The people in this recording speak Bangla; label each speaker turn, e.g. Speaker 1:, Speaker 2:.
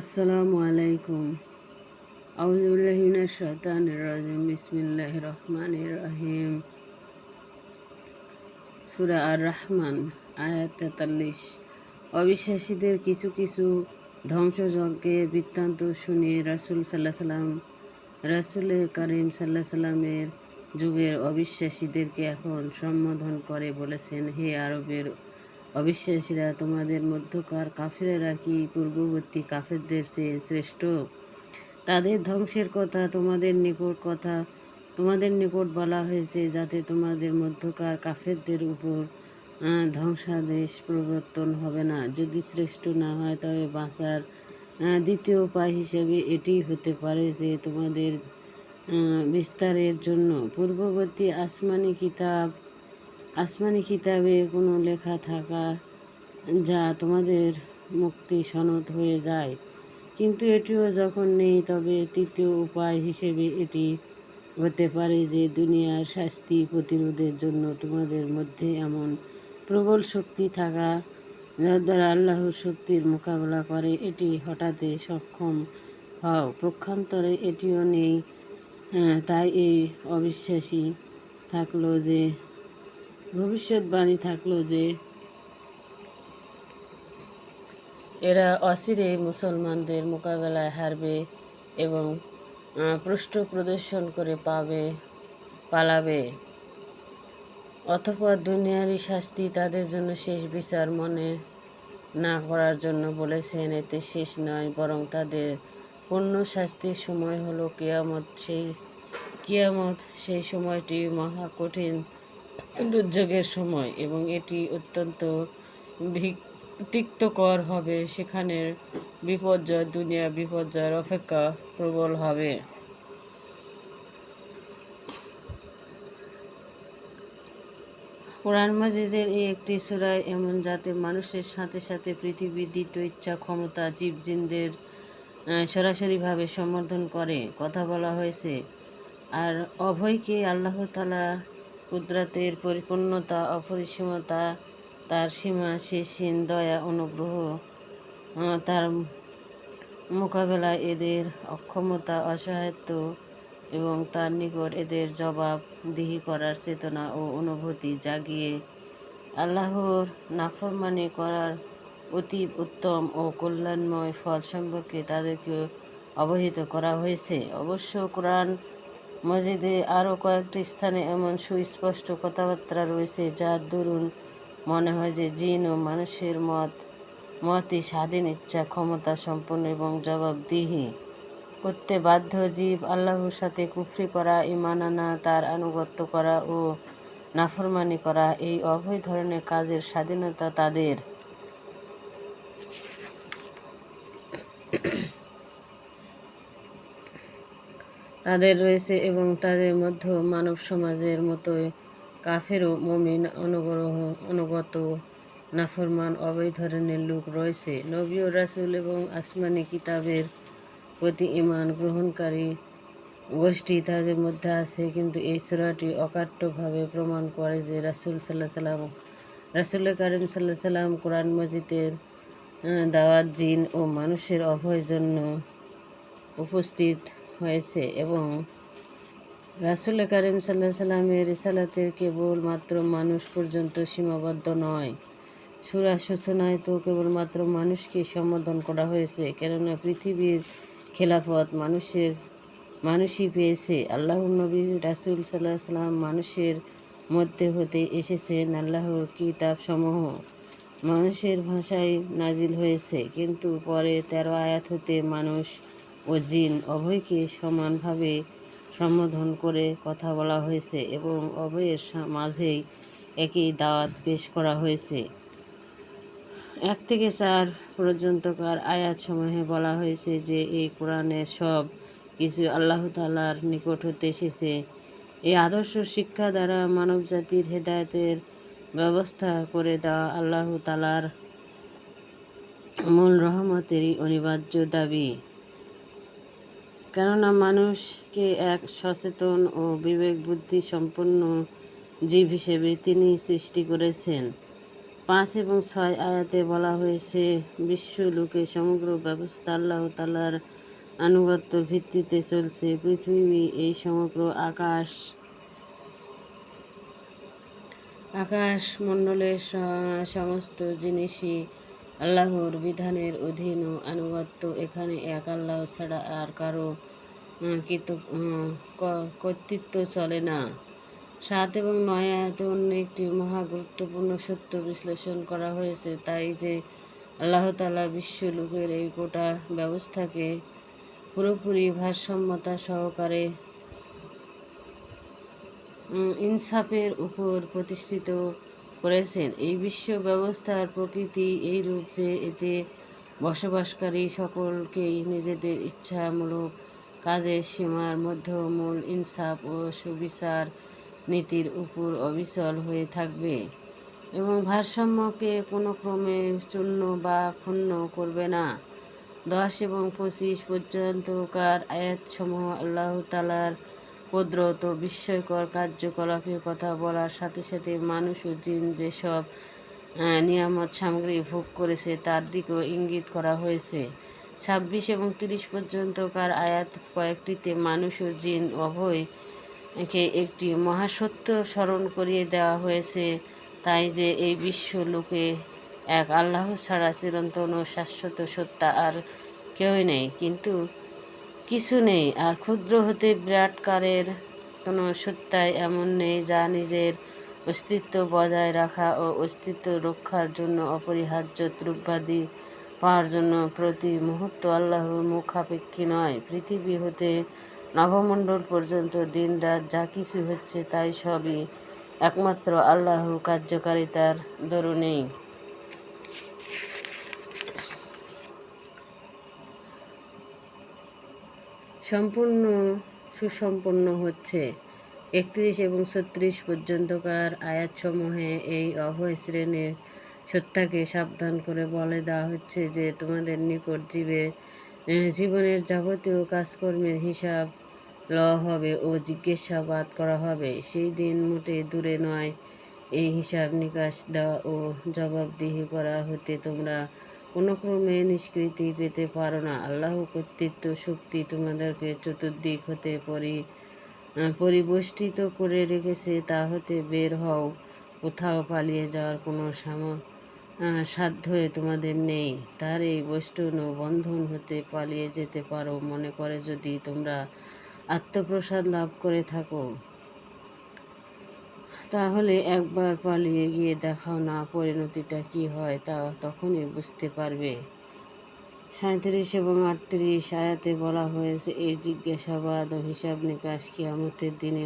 Speaker 1: আসসালামু আলাইকুম। আউজুবিল্লাহিমিনাশ শাইতানির রাজিম। বিসমিল্লাহির রহমানির রহিম। সূরা আর রহমান আয়াত তেতাল্লিশ। অবিশ্বাসীদের কিছু কিছু ধ্বংসযজ্ঞের বৃত্তান্ত শুনে রাসূল সাল্লাহ সাল্লাম রাসূল করিম সাল্লাহ সাল্লামের যুগের অবিশ্বাসীদেরকে এখন সম্বোধন করে বলেছেন, হে আরবের অবিশ্বাসীরা তোমাদের মধ্যকার কাফেরেরা কি পূর্ববর্তী কাফেরদের চেয়ে শ্রেষ্ঠ? তাদের ধ্বংসের কথা, তোমাদের নিকট কথা, তোমাদের নিকট বলা হয়েছে যাতে তোমাদের মধ্যকার কাফেরদের উপর ধ্বংসাদেশ প্রবর্তন হবে না। যদি শ্রেষ্ঠ না হয়, তবে বাঁচার দ্বিতীয় উপায় হিসেবে এটি হতে পারে যে তোমাদের বিস্তারের জন্য। পূর্ববর্তী আসমানি কিতাব আসমানি কিতাবে কোনো লেখা থাকা যা তোমাদের মুক্তি সনদ হয়ে যায়। কিন্তু এটিও যখন নেই, তবে তৃতীয় উপায় হিসেবে এটি হতে পারে যে দুনিয়ার শাস্তি প্রতিরোধের জন্য তোমাদের মধ্যে এমন প্রবল শক্তি থাকা যার দ্বারা আল্লাহর শক্তির মোকাবেলা করে, এটি হঠাতে সক্ষম হও। পক্ষান্তরে এটিও নেই তাই এই অবিশ্বাসী থাকল যে ভবিষ্যৎবাণী থাকল যে এরা অচিরে মুসলমানদের মোকাবেলায় হারবে এবং পৃষ্ঠ প্রদর্শন করে পাবে, পালাবে। অতঃপর দুনিয়ারই শাস্তি তাদের জন্য শেষ বিচার মনে না করার জন্য বলেছেন, এতে শেষ নয়, বরং তাদের পূর্ণ শাস্তির সময় হলো কেয়ামত। সেই কেয়ামত, সেই সময়টি মহা কঠিন। দুর্যোগের সময় এবং এটি অত্যন্ত তিক্তকর হবে। সেখানে বিপর্যয় দুনিয়া বিপর্যয়ের অপেক্ষা প্রবল হবে। কোরআন মাজিদের এই একটি সুরায় এমন যাতে মানুষের সাথে সাথে পৃথিবীর দ্বিতীয় ইচ্ছা, ক্ষমতা জীবজিনদের সরাসরিভাবে সমর্থন করে। কথা বলা হয়েছে, আর অভয়কে আল্লাহ তালা কুদরাতের পরিপূর্ণতা, অপরিসীমতা, তার সীমা শেষহীন দয়া, অনুগ্রহ তার মোকাবেলায় এদের অক্ষমতা, অসহায়ত্ব এবং তার নিকট এদের জবাবদিহি করার চেতনা ও অনুভূতি জাগিয়ে আল্লাহর নাফরমানি করার অতি উত্তম ও কল্যাণময় ফল সম্পর্কে তাদেরকে অবহিত করা হয়েছে। অবশ্য কোরআন মসজিদে আরও কয়েকটি স্থানে এমন সুস্পষ্ট কথাবার্তা রয়েছে যার দরুন মনে হয় যে জিন ও মানুষের মত, মতই স্বাধীন, ইচ্ছা, ক্ষমতা সম্পন্ন এবং জবাবদিহি। করতে বাধ্য জীব আল্লাহর সাথে কুফরি করা ইমান আনা, তার আনুগত্য করা ও নাফরমানি করা, এই অভয় ধরনের কাজের স্বাধীনতা তাদের তাদের রয়েছে এবং তাদের মধ্যে মানব সমাজের মতো কাফের ও মমিন অনুগ্রহ অনুগত, নাফরমান অবৈ ধরনের লোক রয়েছে। নবী ও রাসুল এবং আসমানি কিতাবের প্রতি ইমান গ্রহণকারী গোষ্ঠী তাদের মধ্যে আছে, কিন্তু এই সুরাটি অকাট্যভাবে প্রমাণ করে যে রাসুল সাল্লাহ সাল্লাম রাসুল করিম সাল্লাহ সাল্লাম কোরআন মজিদের দাওয়াত জিন ও মানুষের অভয়ের জন্য উপস্থিত হয়েছে এবং রাসুল করিম সাল্লাহ সাল্লামের রিসালাতের কেবলমাত্র মানুষ পর্যন্ত সীমাবদ্ধ নয়। সুরা সূচনায় তো কেবলমাত্র মানুষকে সম্বোধন করা হয়েছে, কেননা পৃথিবীর খেলাফত মানুষের, মানুষই পেয়েছে। আল্লাহ নবী রাসুল সাল্লাহ সাল্লাম মানুষের মধ্যে হতে এসেছেন আল্লাহর কিতাব সমূহ মানুষের ভাষায় নাজিল হয়েছে, কিন্তু পরে তেরো আয়াত হতে মানুষ ও জিন উভয়কে সমানভাবে সম্বোধন করে কথা বলা হয়েছে এবং অভয়ের মাঝেই একই দাওয়াত পেশ করা হয়েছে। এক থেকে চার পর্যন্তকার আয়াত সমূহে বলা হয়েছে যে, এই কোরআনের সব কিছু আল্লাহ তালার নিকট হতে এসেছে। এই আদর্শ শিক্ষা দ্বারা মানবজাতির হেদায়েতের ব্যবস্থা করে দেওয়া আল্লাহ তালার মূল রহমতেরই অনিবার্য দাবি। কেননা মানুষকে এক সচেতন ও বিবেক বুদ্ধি সম্পন্ন জীব হিসেবে তিনি সৃষ্টি করেছেন। পাঁচ এবং ছয় আয়াতে বলা হয়েছে বিশ্বলোকে সমগ্র ব্যবস্থা আল্লাহ তালার আনুগত্যর ভিত্তিতে চলছে, পৃথিবী এই সমগ্র আকাশ আকাশ মণ্ডলের সমস্ত জিনিসই আল্লাহর বিধানের অধীন ও আনুগত্য এখানে এক আল্লাহ ছাড়া আর কারও কৃত- কর্তৃত্ব চলে না। সাত এবং নয় আয়াতে অন্য একটি মহা গুরুত্বপূর্ণ সত্য বিশ্লেষণ করা হয়েছে, তাই যে আল্লাহ তালা বিশ্ব লোকের এই গোটা ব্যবস্থাকে পুরোপুরি ভারসাম্যতা সহকারে ইনসাফের উপর প্রতিষ্ঠিত করেছেন। এই বিশ্ব ব্যবস্থার প্রকৃতি এই রূপ যে এতে বসবাসকারী সকলকেই নিজেদের ইচ্ছামূলক কাজের সীমার মধ্যে মূল ইনসাফ ও সুবিচার নীতির উপর অবিচল হয়ে থাকবে এবং ভারসাম্যকে কোনো ক্রমে চূর্ণ বা ক্ষুণ্ণ করবে না। দশ এবং পঁচিশ পর্যন্তকার আয়াতসমূহ আল্লাহ তালার কুদরত বিস্ময়কর কার্যকলাপের কথা বলার সাথে সাথে মানুষ ও জিন যেসব নিয়ামত সামগ্রী ভোগ করেছে তার দিকেও ইঙ্গিত করা হয়েছে। ছাব্বিশ এবং তিরিশ পর্যন্তকার আয়াত কয়েকটিতে মানুষ ও জিন উভয়কে একটি মহাসত্য স্মরণ করিয়ে দেওয়া হয়েছে। তাই যে এই বিশ্ব লোকে এক আল্লাহ ছাড়া চিরন্তন ও শাশ্বত সত্তা আর কেউই নেই। কিন্তু কিছু নেই। আর ক্ষুদ্র হতে বিরাটকারের কোনো সত্তাই এমন নেই যা নিজের অস্তিত্ব বজায় রাখা ও অস্তিত্ব রক্ষার জন্য অপরিহার্য দ্রব্যাদি পাওয়ার জন্য প্রতি মুহূর্ত আল্লাহর মুখাপেক্ষী নয়। পৃথিবী হতে নবমণ্ডল পর্যন্ত দিন রাত যা কিছু হচ্ছে তাই সবই একমাত্র আল্লাহর কার্যকারিতার দরুনেই। সম্পূর্ণ সুসম্পন্ন হচ্ছে। একত্রিশ এবং ছত্রিশ পর্যন্তকার আয়াতসমূহে এই অভয় শ্রেণির সত্তাকে সাবধান করে বলে দেওয়া হচ্ছে যে, তোমাদের নিকট জীবে জীবনের যাবতীয় কাজকর্মের হিসাব লওয়া হবে ও জিজ্ঞাসাবাদ করা হবে। সেই দিন মোটে দূরে নয় এই হিসাব নিকাশ দেওয়া ও জবাবদিহি করা হতে তোমরা কোনো ক্রমে নিষ্কৃতি পেতে পারো না। আল্লাহ কর্তৃত্ব শক্তি তোমাদেরকে চতুর্দিক হতে পরি পরিবেষ্টিত করে রেখেছে তা হতে বের হও। কোথাও পালিয়ে যাওয়ার কোনো সাম আহ, সাধ্যই তোমাদের নেই। তার এই বৈষ্ণব বন্ধন হতে পালিয়ে যেতে পারো। মনে করে যদি তোমরা আত্মপ্রসাদ লাভ করে থাকো। তাহলে একবার পালিয়ে গিয়ে দেখাও না পরিণতিটা কি হয়, তা তখনই বুঝতে পারবে। সাঁত্রিশ এবং আটত্রিশ আয়াতে বলা হয়েছে, এই জিজ্ঞাসাবাদ ও হিসাব নিকাশ কিয়ামতের দিনে